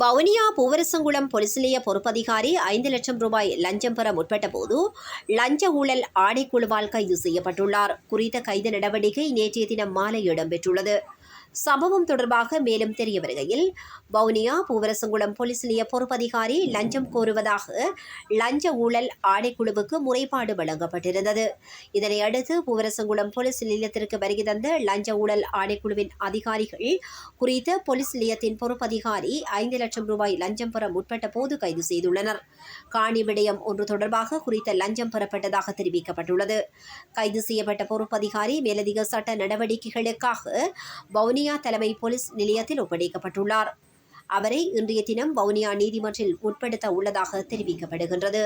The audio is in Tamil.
வவுனியா பூவரசங்குளம் போலீஸ் நிலைய பொறுப்பதிகாரி ஐந்து லட்சம் ரூபாய் லஞ்சம் பெற முற்பட்ட போது லஞ்ச ஊழல் ஆணைக்குழுவால் கைது செய்யப்பட்டுள்ளார். குறித்த கைது நடவடிக்கை நேற்றைய தினம் மாலை இடம்பெற்றுள்ளது. சம்பவம் தொடர்பாக மேலும் தெரிய வருகையில் வவுனியா பூவரசங்குளம் போலீஸ் நிலைய பொறுப்பதிகாரி லஞ்சம் கோருவதாக லஞ்ச ஊழல் ஆணைக்குழுவுக்கு முறைப்பாடு வழங்கப்பட்டிருந்தது. இதனை அடுத்து பூவரசங்குளம் போலீஸ் நிலையத்திற்கு வருகை தந்த லஞ்ச ஊழல் ஆணைக்குழுவின் அதிகாரிகள் குறித்த போலீஸ் நிலையத்தின் பொறுப்பதிகாரி ஐந்து லட்சம் ரூபாய் லஞ்சம் பெற முற்பட்ட போது கைது செய்துள்ளனர். காணி விடயம் ஒன்று தொடர்பாக குறித்த லஞ்சம் பெறப்பட்டதாக தெரிவிக்கப்பட்டுள்ளது. கைது செய்யப்பட்ட பொறுப்பதிகாரி மேலதிக சட்ட நடவடிக்கைகளுக்காக வவுனியா வவுனியா தலைமை போலீஸ் நிலையத்தில் ஒப்படைக்கப்பட்டுள்ளார். அவரை இன்றைய தினம் வவுனியா நீதிமன்றில் உட்படுத்த உள்ளதாக தெரிவிக்கப்படுகின்றது.